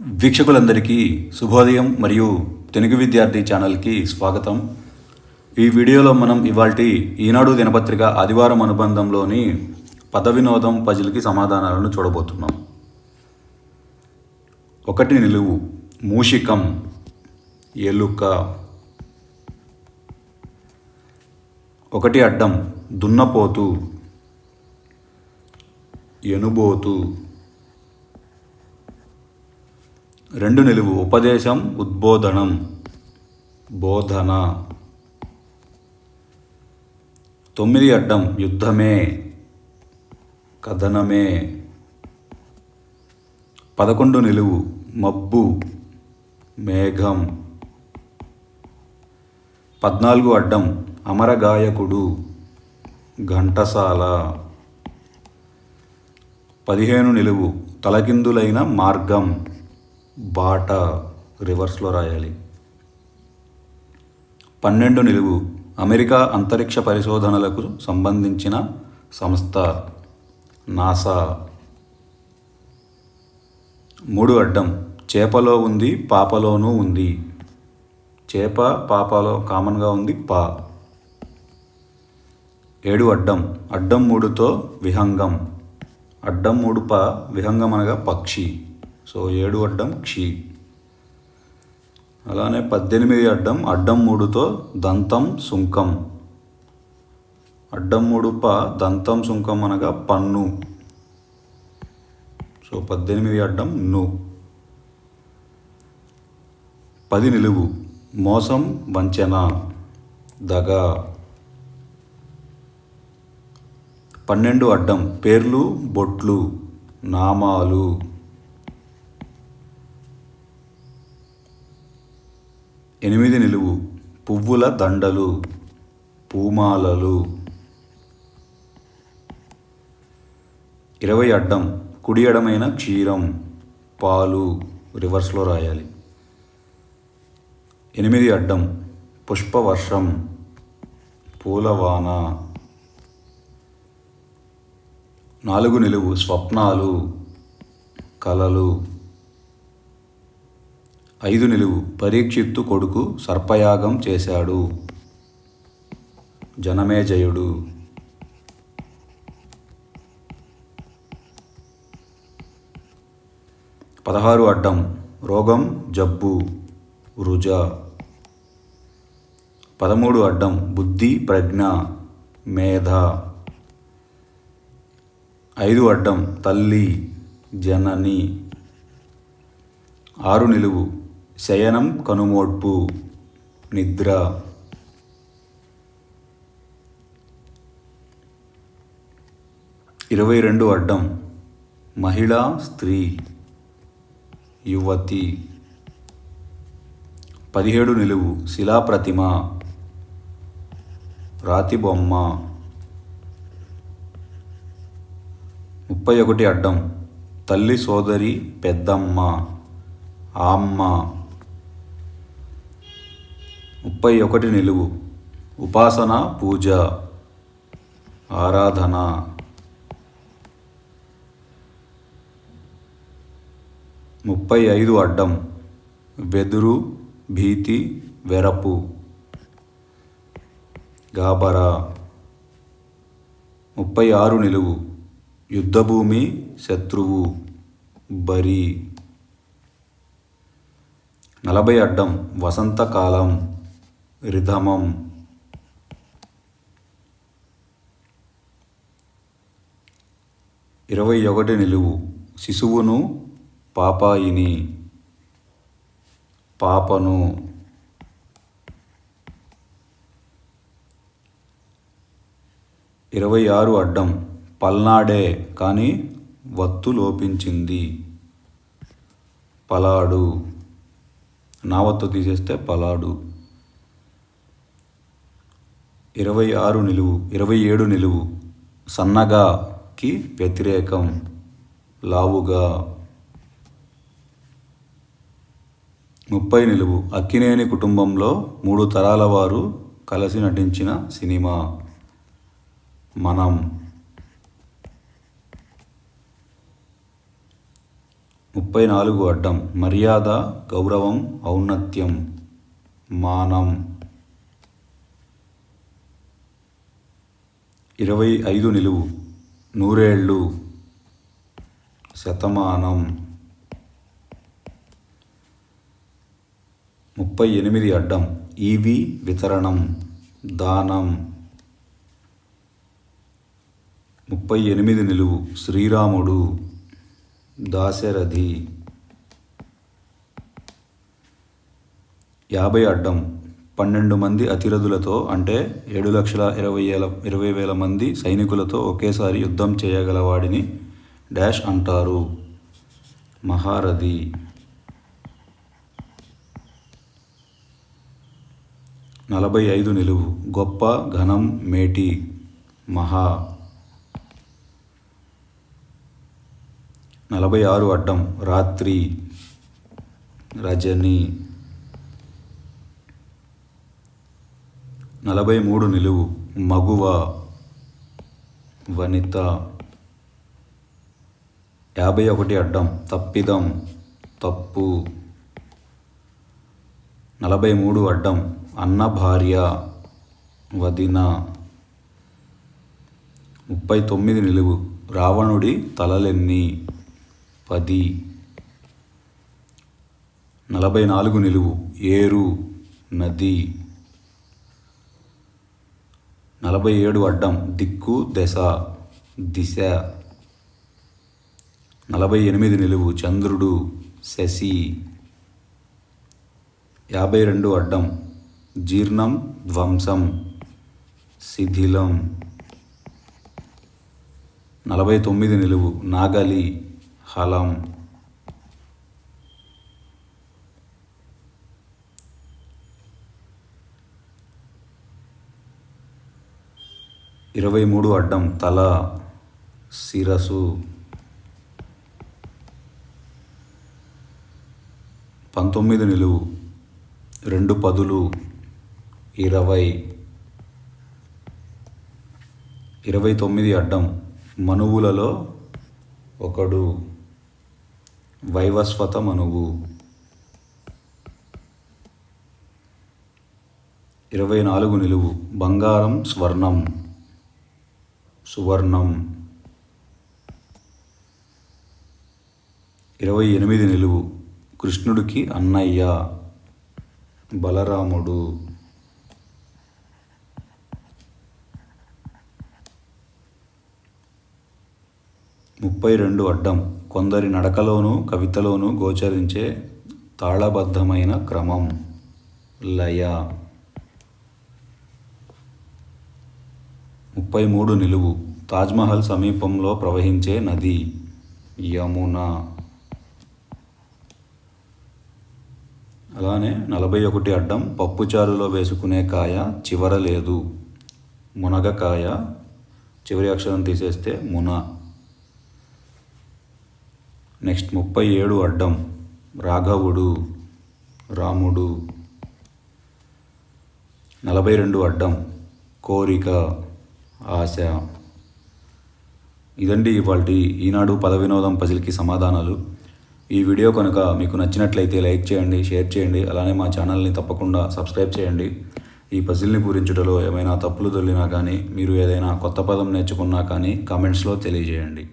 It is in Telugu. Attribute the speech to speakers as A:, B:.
A: వీక్షకులందరికీ శుభోదయం మరియు తెలుగు విద్యార్థి ఛానల్కి స్వాగతం. ఈ వీడియోలో మనం ఇవాల్టి ఈనాడు దినపత్రిక ఆదివారం అనుబంధంలోని పద వినోదం పజిల్కి సమాధానాలను చూడబోతున్నాం. ఒకటి నిలువు మూషికం ఎలుక. ఒకటి అడ్డం దున్నపోతు ఎనుబోతు. రెండు నిలువు. ఉపదేశం ఉద్బోధనం. బోధన. తొమ్మిది అడ్డం. యుద్ధమే. కథనమే. పదకొండు నిలువు. మబ్బు. మేఘం. పద్నాలుగు అడ్డం. అమరగాయకుడు. ఘంటసాల. పదిహేను నిలువు. తలకిందులైన మార్గం. బాట రివర్స్లో రాయాలి. పన్నెండు నిలువు అమెరికా అంతరిక్ష పరిశోధనలకు సంబంధించిన సంస్థ నాసా. మూడు అడ్డం చేపలో ఉంది పాపలోనూ ఉంది. చేప పాపలో కామన్గా ఉంది పా. ఏడు అడ్డం అడ్డం మూడుతో విహంగం. అడ్డం మూడు పా విహంగం అనగా పక్షి. సో ఏడు అడ్డం క్షి. అలానే పద్దెనిమిది అడ్డం అడ్డం మూడుతో దంతం సుంకం. అడ్డం మూడు ప దంతం సుంకం అనగా పన్ను. సో పద్దెనిమిది అడ్డం ను. పది నిలువు మోసం వంచన దగ. పన్నెండు అడ్డం పేర్లు బొట్లు నామాలు. ఎనిమిది నిలువు పువ్వుల దండలు పూమాలలు. ఇరవై అడ్డం కుడి ఎడమైన క్షీరం పాలు రివర్స్లో రాయాలి. ఎనిమిది అడ్డం పుష్పవర్షం పూలవాన. నాలుగు నిలువు స్వప్నాలు కలలు. ఐదు నిలువు పరీక్షిత్తు కొడుకు సర్పయాగం చేశాడు. జనమేజయుడు పదహారు అడ్డం రోగం జబ్బు రుజ పదమూడు అడ్డం బుద్ధి ప్రజ్ఞ మేధ. ఐదు అడ్డం తల్లి జనని. ఆరు నిలువు శయనం కనుమోడ్పు నిద్ర. ఇరవై రెండు అడ్డం మహిళా స్త్రీ యువతి. పదిహేడు నిలువు శిలాప్రతిమ రాతి బొమ్మ. ముప్పై ఒకటి అడ్డం తల్లి సోదరి పెద్దమ్మ ఆమ్మ ముప్పై ఒకటి నిలువు. ఉపాసన పూజ ఆరాధన. ముప్పై ఐదు అడ్డం. వెదురు భీతి వెరపు. గాబరా. ముప్పై ఆరు నిలువు. యుద్ధభూమి శత్రువు. బరి. నలభై అడ్డం. వసంతకాలం. రిధమం. ఇరవై ఒకటి నిలువు. శిశువును పాపాయిని పాపను. ఇరవై ఆరు అడ్డం. పల్నాడే కానీ వత్తు లోపించింది. పలాడు. నావత్తు తీసేస్తే పలాడు. ఇరవై ఆరు నిలువు ఇరవై ఏడు నిలువు సన్నగాకి వ్యతిరేకం లావుగా ముప్పై నిలువు అక్కినేని కుటుంబంలో మూడు తరాల వారు కలిసి నటించిన సినిమా మనం. ముప్పై నాలుగు అడ్డం మర్యాద గౌరవం ఔన్నత్యం మానం. ఇరవై ఐదు నిలువు నూరేళ్ళు శతమానం. ముప్పై ఎనిమిది అడ్డం ఈవి వితరణం దానం. ముప్పై ఎనిమిది నిలువు శ్రీరాముడు దాశరథి. యాభై అడ్డం పన్నెండు మంది అతిరథులతో అంటే ఏడు లక్షల ఇరవై వేల ఇరవై వేల మంది సైనికులతో ఒకేసారి యుద్ధం చేయగలవాడిని డాష్ అంటారు. మహారథి. నలభై ఐదు నిలువు. గొప్ప ఘనం మేటి. మహా. నలభై ఆరు అడ్డం. రాత్రి. రజని. నలభై మూడు నిలువు మగువ వనిత యాభై ఒకటి అడ్డం తప్పిదం తప్పు నలభై మూడు అడ్డం అన్న భార్య వదిన ముప్పై తొమ్మిది నిలువు రావణుడి తలలెన్ని పది నలభై నాలుగు నిలువు ఏరు నది నలభై ఏడు అడ్డం దిక్కు దశ దిశ. నలభై ఎనిమిది నిలువు చంద్రుడు శశి. యాభై రెండు అడ్డం జీర్ణం ధ్వంసం శిథిలం. నలభై తొమ్మిది నిలువు నాగలి హలం. ఇరవై మూడు అడ్డం తల శిరసు పంతొమ్మిది నిలువు రెండు పదులు ఇరవై ఇరవై తొమ్మిది అడ్డం మనువులలో ఒకడు వైవస్వత మనువు. ఇరవై నాలుగు నిలువు బంగారం స్వర్ణం. సువర్ణం. ఇరవై ఎనిమిది నిలువు. కృష్ణుడికి అన్నయ్య బలరాముడు. ముప్పై రెండు అడ్డం. కొందరి నడకలోనూ కవితలోనూ గోచరించే తాళబద్ధమైన క్రమం. లయ. ముప్పై మూడు నిలువు తాజ్మహల్ సమీపంలో ప్రవహించే నది యమున. అలానే నలభై ఒకటి అడ్డం పప్పుచారులో వేసుకునే కాయ చివర లేదు. మునగకాయ చివరి అక్షరం తీసేస్తే మున. నెక్స్ట్ ముప్పై ఏడు అడ్డం రాఘవుడు రాముడు. నలభై రెండు అడ్డం కోరిక. ఆశ. ఇదండి ఇవాళ ఈనాడు పద వినోదం పజిల్కి సమాధానాలు. ఈ వీడియో కనుక మీకు నచ్చినట్లయితే లైక్ చేయండి షేర్ చేయండి అలానే మా ఛానల్ని తప్పకుండా సబ్స్క్రైబ్ చేయండి. ఈ పజిల్ని పూరించుటలో ఏమైనా తప్పులు దొల్లినా కానీ మీరు ఏదైనా కొత్త పదం నేర్చుకున్నా కానీ కామెంట్స్లో తెలియజేయండి.